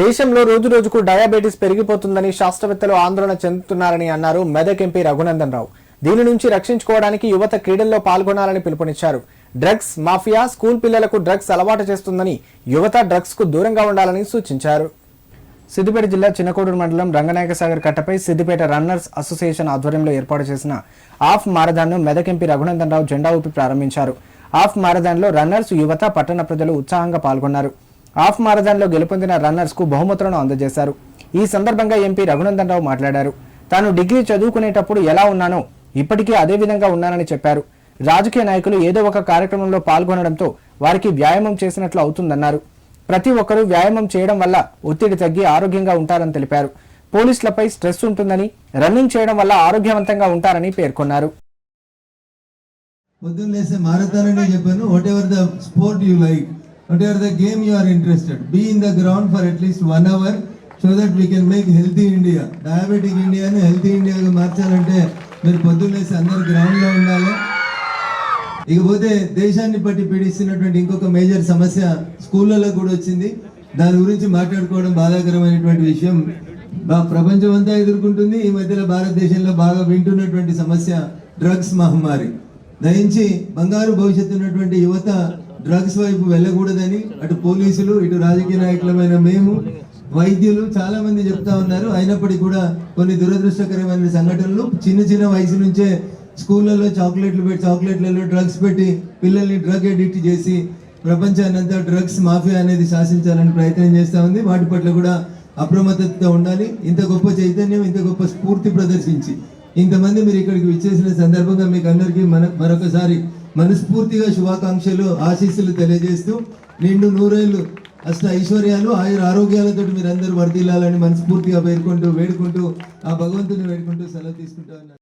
దేశంలో రోజు రోజుకు డయాబెటీస్ పెరిగిపోతుందని శాస్త్రవేత్తలు ఆందోళన చెందుతున్నారని అన్నారు మెదక్ ఎంపీ రఘునందన్ రావు. దీని నుంచి రక్షించుకోవడానికి యువత క్రీడల్లో పాల్గొనాలని పిలుపునిచ్చారు. డ్రగ్స్ మాఫియా స్కూల్ పిల్లలకు డ్రగ్స్ అలవాటు చేస్తుందని యువత డ్రగ్స్కు దూరంగా ఉండాలని సూచించారు. సిద్దిపేట జిల్లా చిన్నకోడూరు మండలం రంగనాయక సాగర్ కట్టపై సిద్దిపేట రన్నర్స్ అసోసియేషన్ ఆధ్వర్యంలో ఏర్పాటు చేసిన ఆఫ్ మారథాన్ను మెదక్ ఎంపీ రఘునందన్ రావు జెండా ఊపి ప్రారంభించారు. ఆఫ్ మారథాన్లో రన్నర్స్ యువత పట్టణ ప్రజలు ఉత్సాహంగా పాల్గొన్నారు. ఆఫ్ మారథాన్లో గెలుపొందిన రన్నర్స్కు బహుమతులను అందజేశారు. ఈ సందర్భంగా ఎంపీ రఘునందన్ రావు మాట్లాడారు. తాను డిగ్రీ చదువుకునేటప్పుడు ఎలా ఉన్నానో ఇప్పటికీ అదే విధంగా ఉన్నానని చెప్పారు. రాజకీయ నాయకులు ఏదో ఒక కార్యక్రమంలో పాల్గొనడంతో వారికి వ్యాయామం చేసినట్లు అవుతుందన్నారు. ప్రతి ఒక్కరూ వ్యాయామం చేయడం వల్ల ఒత్తిడి తగ్గి ఆరోగ్యంగా ఉంటారని తెలిపారు. పోలీసులపై స్ట్రెస్ ఉంటుందని రన్నింగ్ చేయడం వల్ల ఆరోగ్యవంతంగా ఉంటారని పేర్కొన్నారు. పొద్దున్న లేస్తే చెప్పాను. Whatever the sport you like whatever the game you are interested be in the ground for at least one hour so that we can make healthy India diabetic ఇండియాని హెల్తీ ఇండియాగా మార్చాలంటే మీరు పొద్దున్నేసి అందరు గ్రౌండ్లో ఉండాలి. ఇకపోతే దేశాన్ని బట్టి పీడిస్తున్నటువంటి ఇంకొక మేజర్ సమస్య స్కూళ్ళలో కూడా వచ్చింది. దాని గురించి మాట్లాడుకోవడం బాధాకరమైనటువంటి విషయం. బా- ప్రపంచం అంతా ఎదుర్కొంటుంది. ఈ మధ్యలో భారతదేశంలో బాగా వింటున్నటువంటి సమస్య డ్రగ్స్ మహమ్మారి. దయించి బంగారు భవిష్యత్తు ఉన్నటువంటి యువత డ్రగ్స్ వైపు వెళ్ళకూడదని అటు పోలీసులు ఇటు రాజకీయ నాయకులమైన మేము వైద్యులు చాలా మంది చెప్తా ఉన్నారు. అయినప్పటికీ కూడా కొన్ని దురదృష్టకరమైన సంఘటనలు చిన్న చిన్న వయసు నుంచే స్కూళ్ళలో చాక్లెట్లు పెట్టి చాక్లెట్లలో డ్రగ్స్ పెట్టి పిల్లల్ని డ్రగ్ ఎడిక్ట్ చేసి ప్రపంచాన్ని అంతా డ్రగ్స్ మాఫియా అనేది శాసించాలని ప్రయత్నం చేస్తూ ఉంది. వాటి పట్ల కూడా అప్రమత్తత ఉండాలి. ఇంత గొప్ప చైతన్యం ఇంత గొప్ప స్ఫూర్తి ప్రదర్శించి ఇంతమంది మీరు ఇక్కడికి విచ్చేసిన సందర్భంగా మీకు అందరికీ మన మరొకసారి మనస్ఫూర్తిగా శుభాకాంక్షలు ఆశీస్సులు తెలియజేస్తూ నిండు నూరేళ్ళు అష్ట ఐశ్వర్యాలు ఆయుర ఆరోగ్యాలతో మీరు అందరూ వర్దిల్లాలని మనస్ఫూర్తిగా పేర్కొంటూ వేడుకుంటూ ఆ భగవంతుని వేడుకుంటూ సెలవు తీసుకుంటా